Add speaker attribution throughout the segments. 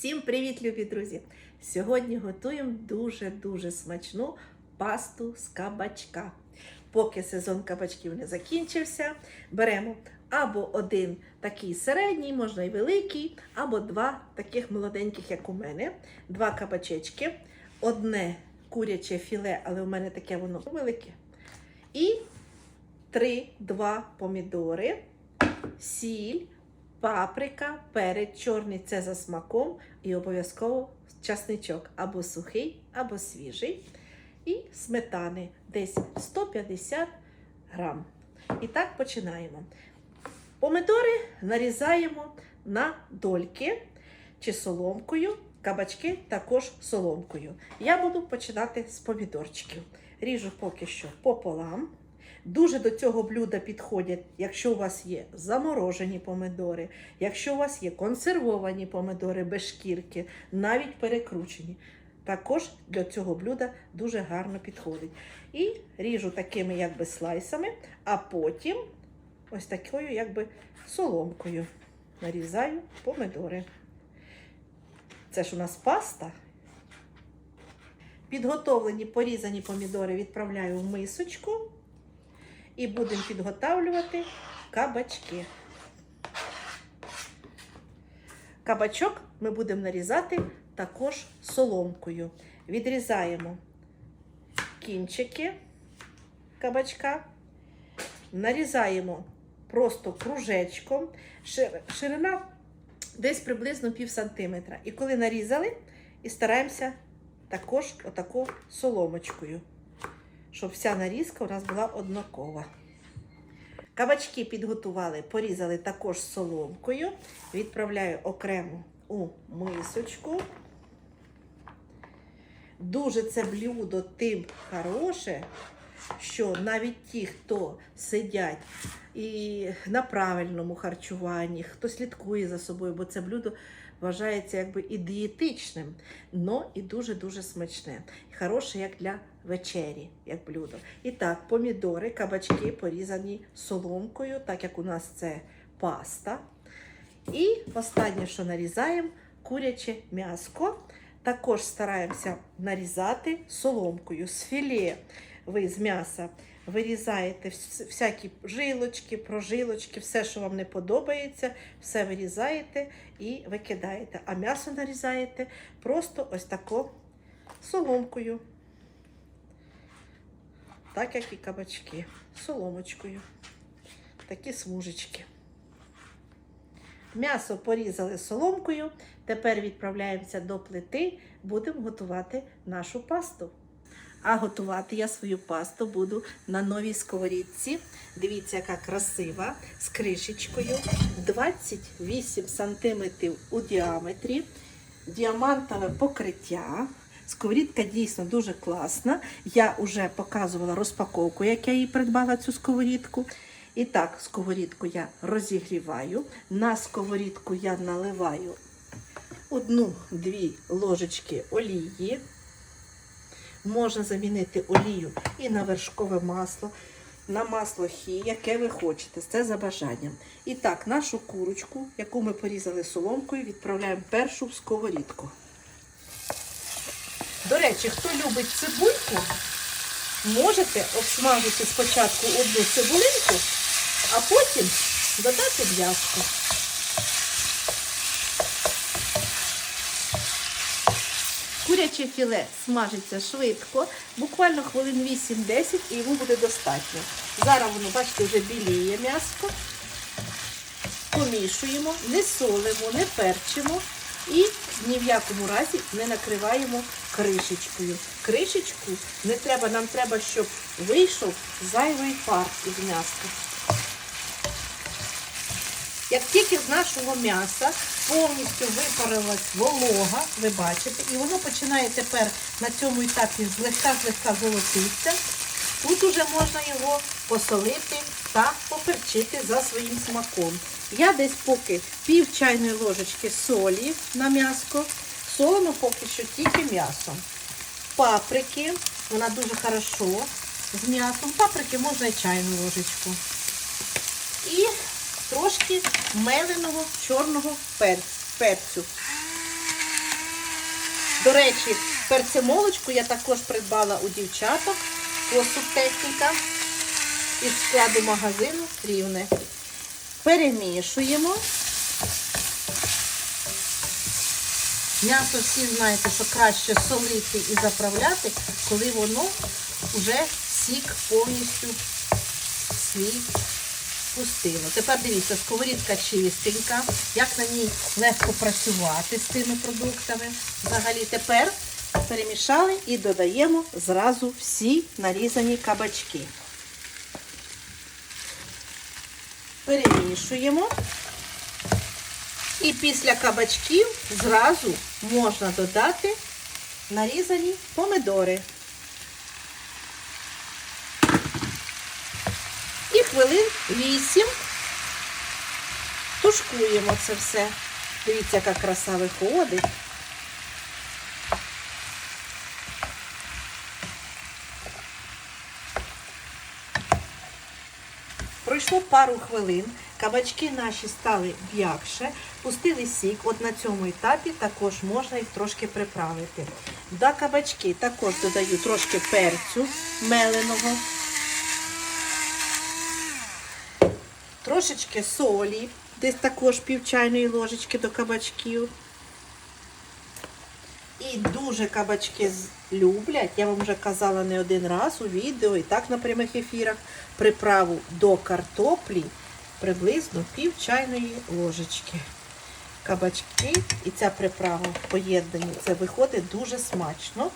Speaker 1: Всім привіт, любі друзі! Сьогодні готуємо дуже-дуже смачну пасту з кабачка. Поки сезон кабачків не закінчився, беремо або один такий середній, можна і великий, або два таких молоденьких, як у мене, два кабачечки, одне куряче філе, але у мене таке воно велике. І три-два помідори, сіль, паприка, перець чорний це за смаком, і обов'язково часничок або сухий, або свіжий. І сметани десь 150 грам. І так починаємо. Помидори нарізаємо на дольки чи соломкою, кабачки також соломкою. Я буду починати з помідорчиків. Ріжу поки що пополам. Дуже до цього блюда підходять, якщо у вас є заморожені помидори, якщо у вас є консервовані помидори без шкірки, навіть перекручені. Також для цього блюда дуже гарно підходить. І ріжу такими якби слайсами, а потім ось такою якби соломкою нарізаю помидори. Це ж у нас паста. Підготовлені порізані помідори відправляю в мисочку і будемо підготавлювати кабачки. Кабачок ми будемо нарізати також соломкою. Відрізаємо кінчики кабачка, нарізаємо просто кружечком, ширина десь приблизно пів сантиметра. І коли нарізали, і стараємося також отаку соломочкою, щоб вся нарізка у нас була однакова. Кабачки підготували, порізали також соломкою. Відправляю окремо у мисочку. Дуже це блюдо тим хороше, що навіть ті, хто сидять і на правильному харчуванні, хто слідкує за собою, бо це блюдо вважається якби і дієтичним, но і дуже-дуже смачне. Хороше як для вечері, як блюдо. І так, помідори, кабачки порізані соломкою, так як у нас це паста. І останнє, що нарізаємо, куряче м'яско. Також стараємося нарізати соломкою з філе. Ви з м'яса вирізаєте всякі жилочки, прожилочки, все, що вам не подобається, все вирізаєте і викидаєте. А м'ясо нарізаєте просто ось тако соломкою. Так як і кабачки. Соломочкою. Такі смужечки. М'ясо порізали соломкою. Тепер відправляємося до плити, будемо готувати нашу пасту. А готувати я свою пасту буду на новій сковорідці. Дивіться, яка красива, з кришечкою. 28 см у діаметрі, діамантове покриття. Сковорідка дійсно дуже класна. Я вже показувала розпаковку, як я її придбала цю сковорідку. І так, сковорідку я розігріваю. На сковорідку я наливаю одну-дві ложечки олії. Можна замінити олію і на вершкове масло, на масло хі, яке ви хочете. Це за бажанням. І так, нашу курочку, яку ми порізали соломкою, відправляємо першу в сковорідку. До речі, хто любить цибульку, можете обсмажити спочатку одну цибулинку, а потім додати м'яско. Куряче філе смажиться швидко, буквально хвилин 8-10 і йому буде достатньо. Зараз воно, бачите, вже біліє м'яско. Помішуємо, не солимо, не перчимо і ні в якому разі не накриваємо кришечкою. Кришечку не треба, нам треба, щоб вийшов зайвий пар із м'яска. Як тільки з нашого м'яса повністю випарилась волога, ви бачите, і воно починає тепер на цьому етапі злегка-злегка золотитися, тут уже можна його посолити та поперчити за своїм смаком. Я десь поки пів чайної ложечки солі на м'яско, солимо поки що тільки м'ясом. Паприки, вона дуже хорошо з м'ясом. Паприки можна і чайну ложечку. І меленого чорного перцю. До речі, перцемолочку я також придбала у дівчаток. Посуд техніка із складу магазину рівне. Перемішуємо. М'ясо всі знаєте, що краще солити і заправляти, коли воно вже сік повністю свій пустило. Тепер дивіться, сковорідка чистенька, як на ній легко працювати з цими продуктами. Взагалі тепер перемішали і додаємо зразу всі нарізані кабачки. Перемішуємо. І після кабачків зразу можна додати нарізані помидори. Хвилин 8 тушкуємо це все. Дивіться, яка краса виходить. Пройшло пару хвилин, кабачки наші стали м'якше, пустили сік. От на цьому етапі також можна їх трошки приправити. До кабачки також додаю трошки перцю меленого, трошечки солі, десь також пів чайної ложечки до кабачків. І дуже кабачки люблять, я вам вже казала не один раз у відео і так на прямих ефірах, приправу до картоплі приблизно пів чайної ложечки. Кабачки і ця приправа в поєднанні, це виходить дуже смачно.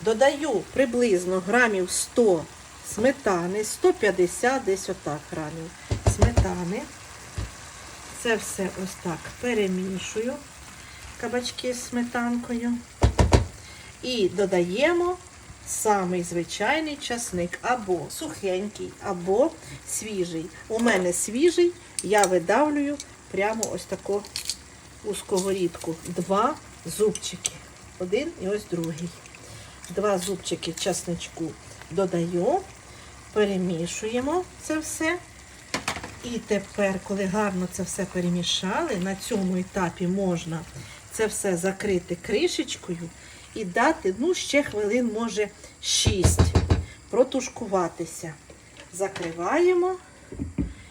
Speaker 1: Додаю приблизно грамів 100 сметани, 150 десь отак грамів сметани. Це все ось так перемішую кабачки з сметанкою. І додаємо самий звичайний часник, або сухенький, або свіжий. У мене свіжий, я видавлюю прямо ось таку у сковорідку. Два зубчики. Один і ось другий. Два зубчики часничку додаю, перемішуємо це все. І тепер, коли гарно це все перемішали, на цьому етапі можна це все закрити кришечкою і дати, ну, ще хвилин, може, 6, протушкуватися. Закриваємо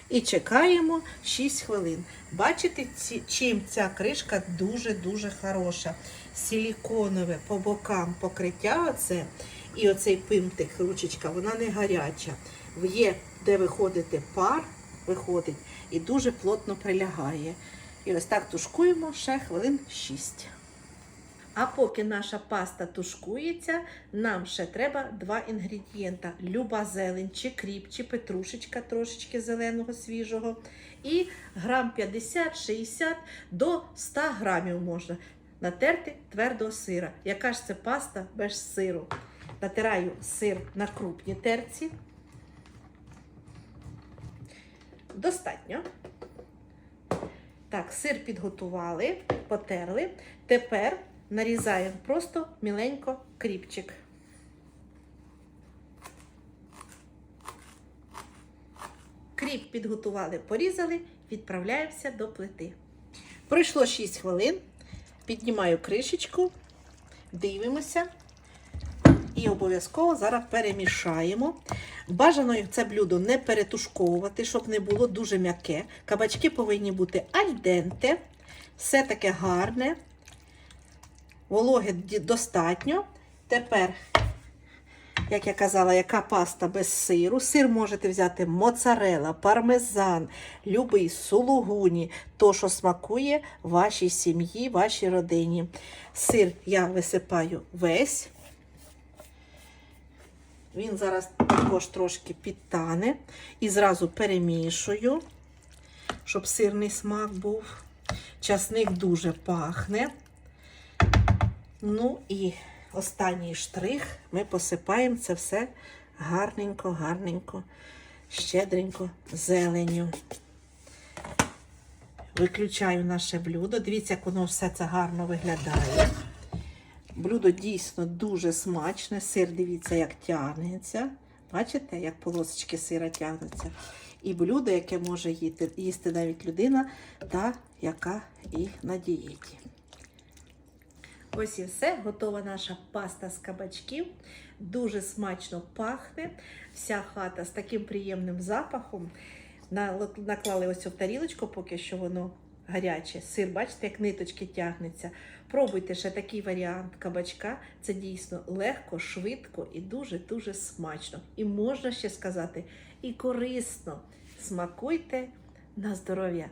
Speaker 1: і чекаємо 6 хвилин. Бачите, чим ця кришка дуже-дуже хороша. Силіконове по бокам покриття оце, і оцей пимтик, ручечка, вона не гаряча. Є, де виходити пар, виходить і дуже плотно прилягає. І ось так тушкуємо ще хвилин 6. А поки наша паста тушкується, нам ще треба два інгредієнта: люба зелень, чи кріп, чи петрушечка трошечки зеленого свіжого. І грам 50-60 до 100 грамів можна натерти твердого сира. Яка ж це паста без сиру? Натираю сир на крупній терці. Достатньо. Так, сир підготували, потерли. Тепер нарізаємо просто міленько кріпчик. Кріп підготували, порізали, відправляємося до плити. Пройшло 6 хвилин. Піднімаю кришечку, дивимося. І обов'язково зараз перемішаємо. Бажано це блюдо не перетушковувати, щоб не було дуже м'яке. Кабачки повинні бути альденте, все таке гарне, вологе достатньо. Тепер, як я казала, яка паста без сиру. Сир можете взяти моцарела, пармезан, любий сулугуні, то, що смакує вашій сім'ї, вашій родині. Сир я висипаю весь. Він зараз також трошки підтане і зразу перемішую, щоб сирний смак був. Часник дуже пахне. Ну і останній штрих ми посипаємо це все гарненько, гарненько, щедренько зеленю. Виключаю наше блюдо. Дивіться, як воно все це гарно виглядає. Блюдо дійсно дуже смачне. Сир, дивіться, як тягнеться. Бачите, як полосочки сира тягнуться. І блюдо, яке може їсти, їсти навіть людина, та яка і на дієті. Ось і все, готова наша паста з кабачків. Дуже смачно пахне. Вся хата з таким приємним запахом. Наклали ось в тарілочку, поки що воно гаряче. Сир, бачите, як ниточки тягнеться. Пробуйте ще такий варіант кабачка. Це дійсно легко, швидко і дуже-дуже смачно. І можна ще сказати, і корисно. Смакуйте на здоров'я!